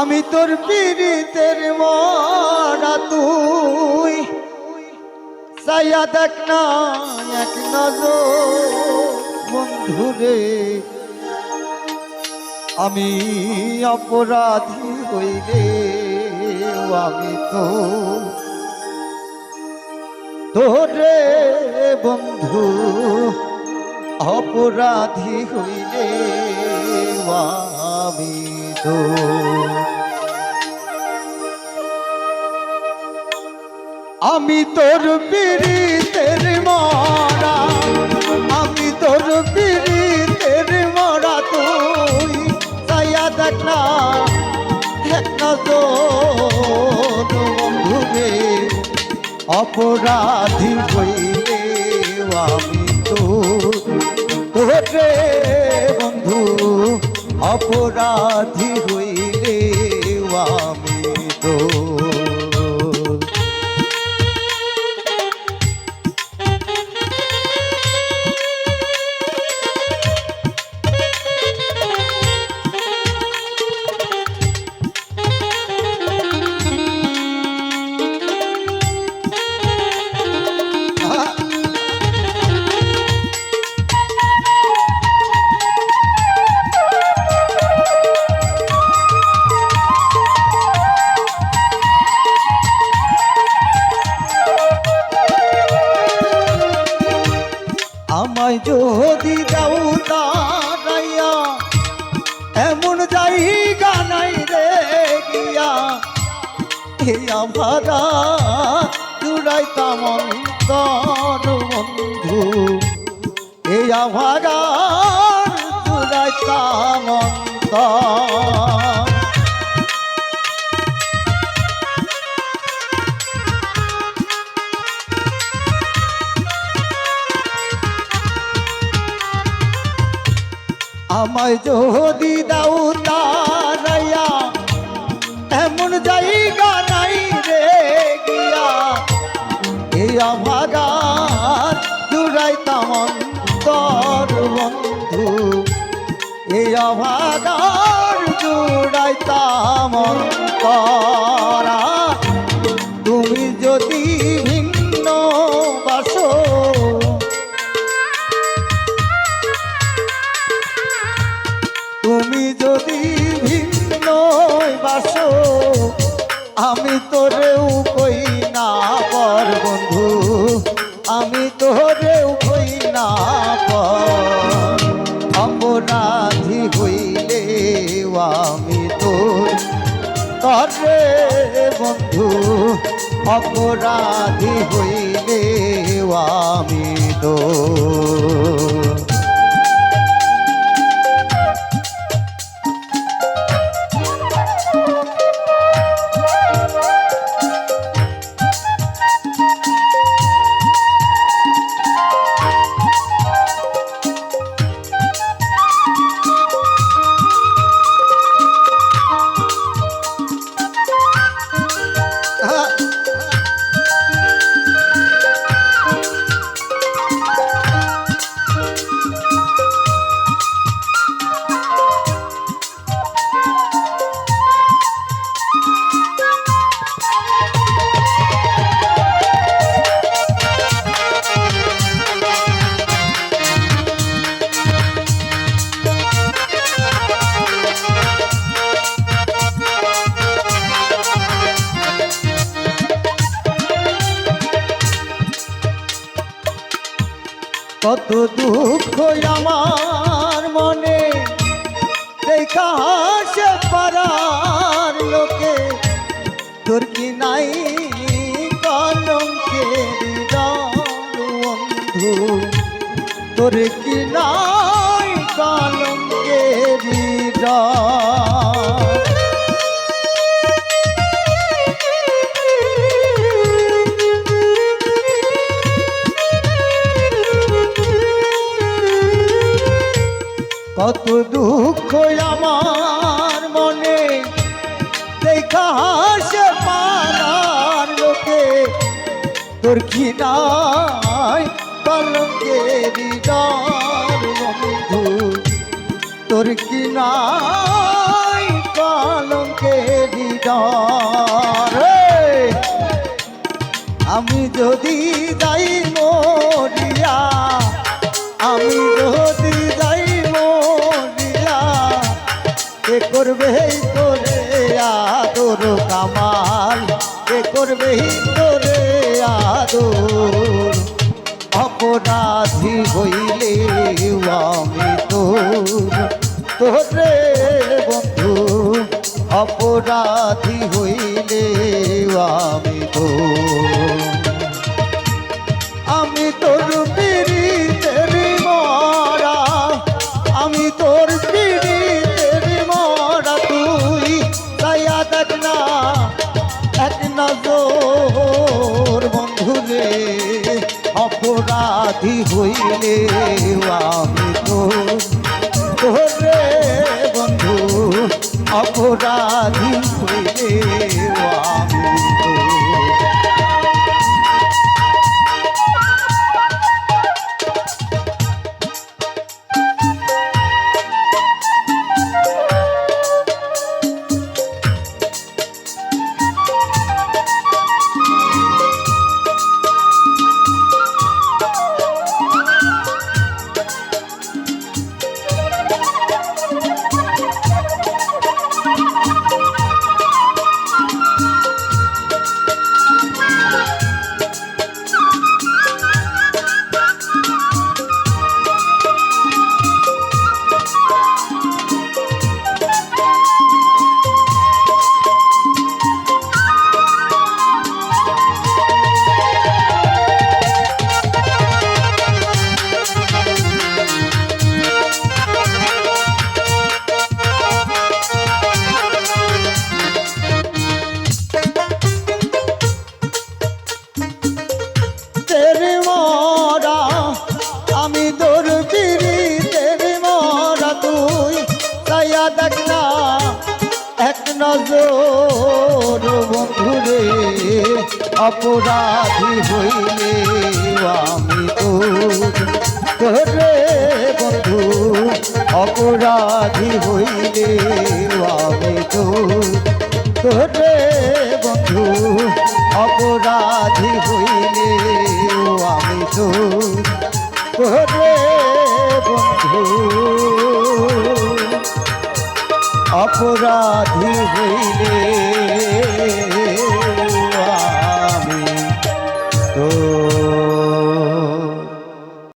আমি তোর পীড়িতের মরা তুই। সাইয়া দেখ না, এক নজর বন্ধুরে আমি অপরাধী হইলে আমি তো তোরে বন্ধু। অপরাধী হইলে আমি তো আমি তোর পীড়িতের মরা, আমি তোর পীড়িতের মরা, তুই তাইয়া দেখ না তো বন্ধুরে, অপরাধী হইলে আমি তো তোরে বন্ধু অপরাধী হইলে আমি তো আমায় যদি দাও তারাইয়া, এমন জায়গা নাই রে গিয়া। এই আভারা জুড়াইতাম অন্তর বন্ধু। এই আভারা জুড়াইতাম অন্তর আমায় যদি দাও তারাইয়া, এমন জায়গা নাই রে গিয়া। এই আমাগার জুড়াইতাম অন্তর বন্ধু। এই অভাগার জুড়াইতাম অন্তর। তুমি যদি তুমি যদি ভিন্ন বাসো, আমি তোরেও কই না পর বন্ধু, আমি তোরেও কই না পর। অপরাধী হইলে আমি তোর তরে বন্ধু, অপরাধী হইলে আমি তোর। কত দুঃখ আমার মনে। দেখা হাসে পারার লোকে, তোর কি নাই কলঙ্কের বন্ধু? তোর কি নাই কলঙ্কের কত দুঃখ আমার মনে। দেখা হাসে লোকে। তোর কি নাই কলঙ্কের বন্ধু তোর কি নাই কলঙ্কের আমি যদি যাই মরিয়া আমি যদি কে করবে তোরে আদর কামাল কে করবে তোরে আদর। অপরাধী হইলে আমি তোর, তোরে বন্ধু। অপরাধী হইলে আমি তোর। হইলে আমি তো তোরে বন্ধু অপরাধী হইলে অপরাধী হইলে আমি তোর তোরে বন্ধু। অপরাধী হইলে আমি তোর তোরে বন্ধু। অপরাধী হইলে আমি তো তোরে বন্ধু। অপরাধী হইলে Oh.